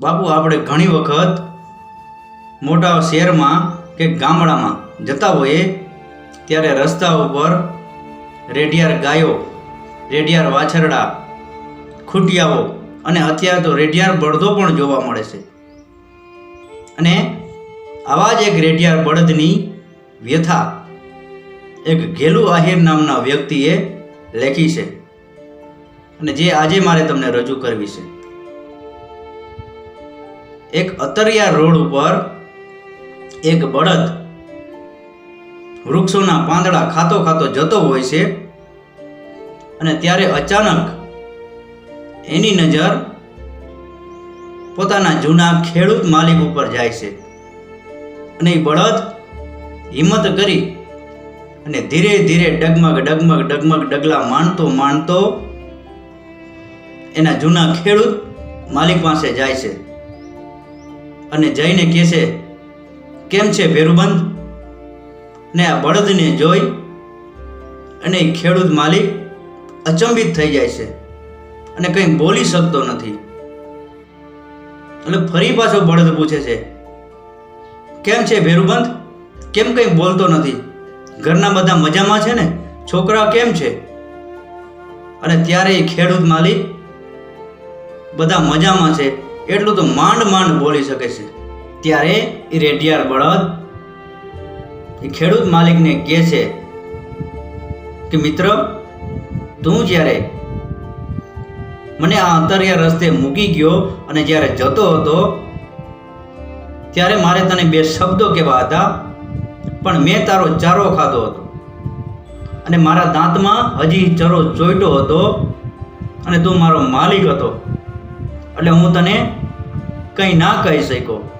બાપુ, આપણે ઘણી વખત મોટા શહેરમાં કે ગામડામાં જતા હોઈએ, ત્યારે રસ્તા ઉપર રેડિયાર ગાયો રેડિયાર વાછરડા, ખૂટિયાઓ અને અત્યારે તો રેડિયાર બળદો પણ જોવા મળે છે. અને આવા જ એક રેડિયાર બળદની વ્યથા એક ઘેલુ આહિર નામના વ્યક્તિએ લેખી છે અને જે આજે મારે તમને રજૂ કરવી છે. એક અતરિયા રોડ ઉપર એક બળદ વૃક્ષોના પાંદડા ખાતો ખાતો જતો હોય છે અને ત્યારે અચાનક એની નજર પોતાના જૂના ખેડૂત માલિક ઉપર જાય છે. અને એ બળદ હિંમત કરી અને ધીરે ધીરે ડગમગ ડગમગ ડગમગ ડગલા માંડતો માંડતો એના જૂના ખેડૂત માલિક પાસે જાય છે. અને જઈને કહે છે, કેમ છે ભેરુબંધ? ને આ બળદને જોઈ અને ખેડૂત માલિક અચંબિત થઈ જાય છે અને કંઈ બોલી શકતો નથી. એટલે ફરી પાછો બળદ પૂછે છે, કેમ છે ભેરુબંધ? કેમ કંઈ બોલતો નથી? ઘરના બધા મજામાં છે ને? છોકરા કેમ છે? અને ત્યારે એ ખેડૂત માલિક બધા મજામાં છે. એટલું તો માંડ માંડ બોલી શકે છે. ત્યારે એ રેડિયાર બળદ, એ ખેડૂત માલિકને કહે છે કે, મિત્ર, તું જ્યારે મને આ અંતરિયા રસ્તે મૂકી ગયો અને જ્યારે જતો હતો, ત્યારે મારે તને બે શબ્દો કહેવા હતા, પણ મેં તારો ચારો ખાધો હતો અને મારા દાંતમાં હજી ચરો ચોઈટો હતો અને તું મારો માલિક હતો. એટલે હું તને કંઈ ના કહી શક્યો.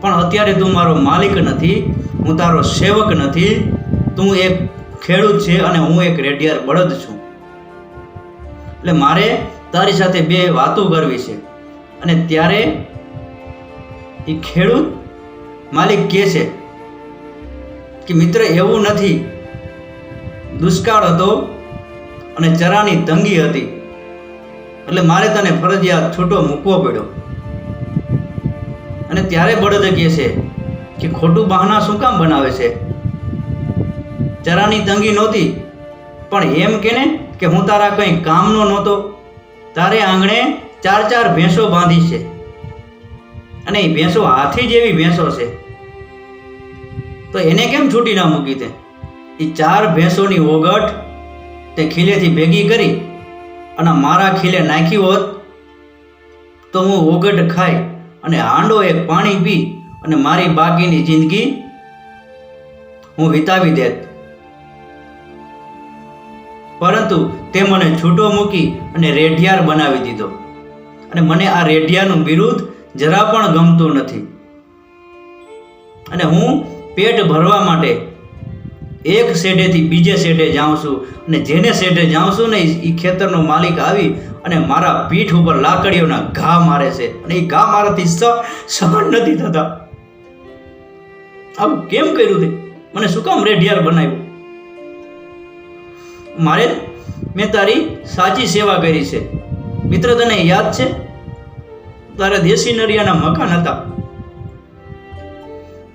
પણ અત્યારે તું મારો માલિક નથી, હું તારો સેવક નથી, તું એક ખેડૂત છે અને હું એક રેડિયાર બળદ છું. એટલે મારે તારી સાથે બે વાતો કરવી છે. અને ત્યારે એ ખેડૂત માલિક કહે છે કે, મિત્ર, એવું નથી. દુષ્કાળ હતો અને ચરાની તંગી હતી. એટલે મારે તને ફરજિયાત છૂટો મૂકવો પડ્યો. અને ત્યારે બળદ કહે છે કે ખોટું બહાના શું કામ બનાવે છે? ચરાની તંગી નહોતી, પણ એમ કે કે હું તારા કંઈ કામનો નહોતો. તારે આંગણે ચાર ચાર ભેંસો બાંધી છે. અને એ ભેંસો હાથી જેવી ભેંસો છે. તો એને કેમ છૂટી ના મૂકી તે? એ ચાર ભેંસોની ઓગટ તે ખીલેથી ભેગી કરી અને મારા ખીલે નાખી હોત, તો હું ઓગટ ખાઈ અને હાંડો એક પાણી પી અને મારી બાકીની જિંદગી હું વિતાવી દેત. પરંતુ તે મને છૂટો મૂકી અને રેઢિયાર બનાવી દીધો. અને મને આ રેઢિયાનું વિરુદ્ધ જરા પણ ગમતું નથી. અને હું પેટ ભરવા માટે એક શેઢેથી બીજે શેઢે જાઉં છું. અને જેને શેઢે જાઉં છું ને એ ખેતરનો માલિક આવી અને મારા પીઠ ઉપર લાકડીઓના ઘા મારે છે. અને એ ઘા મારાથી સહન નથી થતા. આવું કેમ કર્યું તે? મને શું કામ રેઢિયાર બનાવ્યું? મારે મેં તારી સાચી સેવા કરી છે. મિત્ર, તને યાદ છે? તારા દેશી નરિયાના મકાન હતા.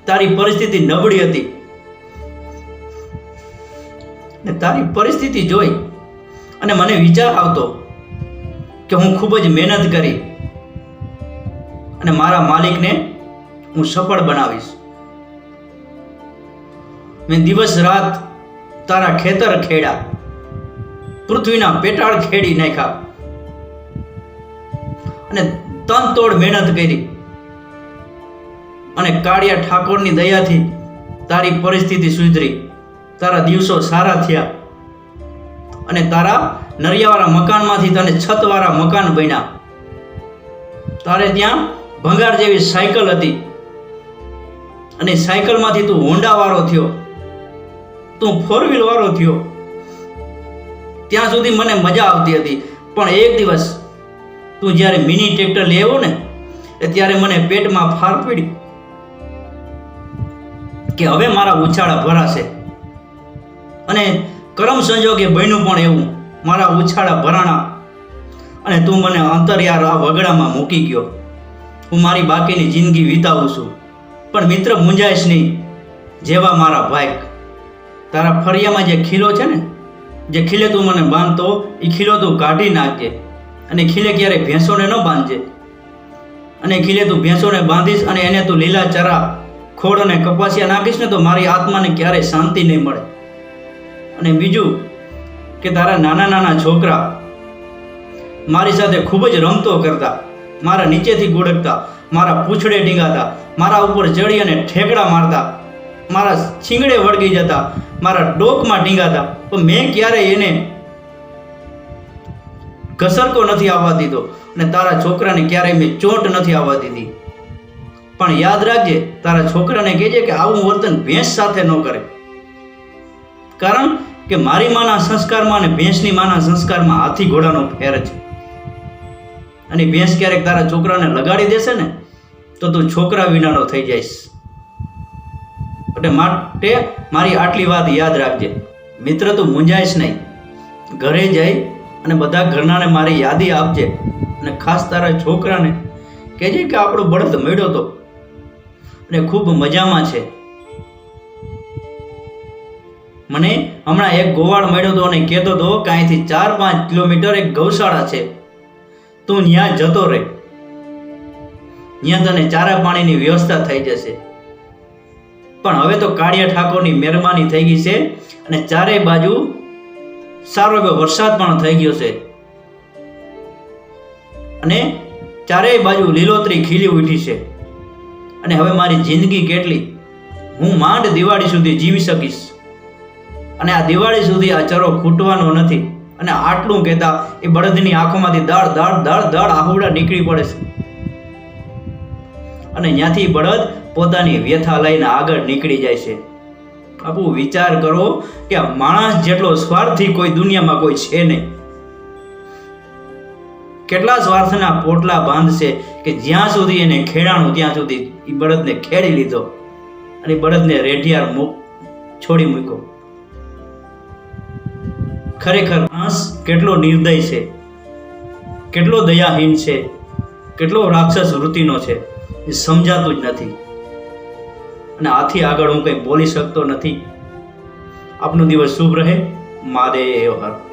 તારી પરિસ્થિતિ નબળી હતી. ને તારી પરિસ્થિતિ જોઈ અને મને વિચાર આવતો કે હું ખૂબ જ મહેનત કરી અને મારા માલિકને હું સફળ બનાવીશ. મેં દિવસ રાત તારા ખેતર ખેડ્યા, પૃથ્વીના પેટાળ ખેડી નાખ્યા અને તન તોડ મહેનત કરી અને કાળિયા ઠાકોરની દયાથી તારી પરિસ્થિતિ સુધરી. તારા દિવસો સારા થયા. અને તારા નરિયાવાળા મકાનમાંથી તને છતવાળા મકાન બન્યા. તારે ત્યાં ભંગાર જેવી સાયકલ હતી. અને સાયકલમાંથી તું હોન્ડાવાળો થયો. તું ફોર વ્હીલ વાળો થયો. ત્યાં સુધી મને મજા આવતી હતી. પણ એક દિવસ તું જ્યારે મિની ટ્રેક્ટર લેવો ને ત્યારે મને પેટમાં ફાર પડી કે હવે મારા ઉછાળા ભરાશે. અને કરમ સંજોગે બન્યું પણ એવું. મારા ઉછાળા ભરાણા. અને તું મને અંતરિયાર આ વગડામાં મૂકી ગયો. હું મારી બાકીની જિંદગી વિતાવું છું. પણ મિત્ર મૂંઝાઈશ નહીં. જેવા મારા ભાઈ. તારા ફરિયામાં જે ખીલો છે ને, જે ખીલે તું મને બાંધતો, એ ખીલો તું કાઢી નાખજે અને ખીલે ક્યારેય ભેંસોને ન બાંધજે. અને ખીલે તું ભેંસોને બાંધીશ અને એને તું લીલા ચરા ખોડ અને કપાસિયા નાખીશ ને તો મારી આત્માને ક્યારેય શાંતિ નહીં મળે. અને બીજું કે તારા નાના નાના છોકરા મારી સાથે ખૂબ જ રમતો કરતા, મારા નીચેથી ગુડકતા, મારા પૂંછડે ડીંગાતા, મારા ઉપર ચડી અને ઠેકડા મારતા, મારા છીંગડે વળગી જતા, મારા ડોકમાં ટીંગાતા પણ મેં ક્યારેય એને ઘસરકો નથી આવવા દીધો અને તારા છોકરાને ક્યારેય મેં ચોટ નથી આવવા દીધી. પણ યાદ રાખજે, તારા છોકરાને કહેજે કે આવું વર્તન ભેંસ સાથે ન કરે. કારણ કે મારી માના સંસ્કારમાં અને ભેંસની માના સંસ્કારમાં હાથી ઘોડાનો ફેર છે. અને ભેંસ ક્યારેક તારા છોકરાને લગાડી દેશે ને, તો તું છોકરા વિનાનો થઈ જઈશ. એટલે માટે મારી આટલી વાત યાદ રાખજે. મિત્ર, તું મૂંઝાઈશ નહીં. ઘરે જઈ અને બધા ઘરનાને મારી યાદી આપજે. અને ખાસ તારા છોકરાને કહેજે કે આપણો બળદ મેળ્યો તો. અને ખૂબ મજામાં છે. મને હમણાં એક ગોવાળ મળ્યો હતો અને કહેતો હતો કે અહીંથી ચાર પાંચ કિલોમીટર એક ગૌશાળા છે. તું ત્યાં જતો રહે. ત્યાં તને ચારા પાણીની વ્યવસ્થા થઈ જશે. પણ હવે તો કાળિયા ઠાકોરની મહેરબાની થઈ ગઈ છે અને ચારેય બાજુ સારો એવો વરસાદ પણ થઈ ગયો છે. અને ચારેય બાજુ લીલોતરી ખીલી ઉઠી છે. અને હવે મારી જિંદગી કેટલી? હું માંડ દિવાળી સુધી જીવી શકીશ. અને આ દિવાળી સુધી આ ચરો ખૂટવાનો નથી. અને આટલું કહેતા એ બળદની આંખોમાંથી દાળ દાળ દાળ દાળ આહુડા નીકળી પડે છે. અને ત્યાંથી બળદ પોતાની વ્યથા લઈને આગળ નીકળી જાય છે. બાપુ, વિચાર કરો કે આ માણસ જેટલો સ્વાર્થી કોઈ દુનિયામાં કોઈ છે નહીં. કેટલા સ્વાર્થના પોટલા બાંધશે કે જ્યાં સુધી એને ખેડાણું ત્યાં સુધી એ બળદને ખેડી લીધો. અને બળદને રેઢિયાર મૂક છોડી મૂક્યો. ખરેખર માણસ કેટલો નિર્દય છે? કેટલો દયાહીન છે? કેટલો રાક્ષસ વૃત્તિનો છે? એ સમજાતું જ નથી. અને આથી આગળ હું કંઈ બોલી શકતો નથી. આપનો દિવસ શુભ રહે. મહાદેવ હર.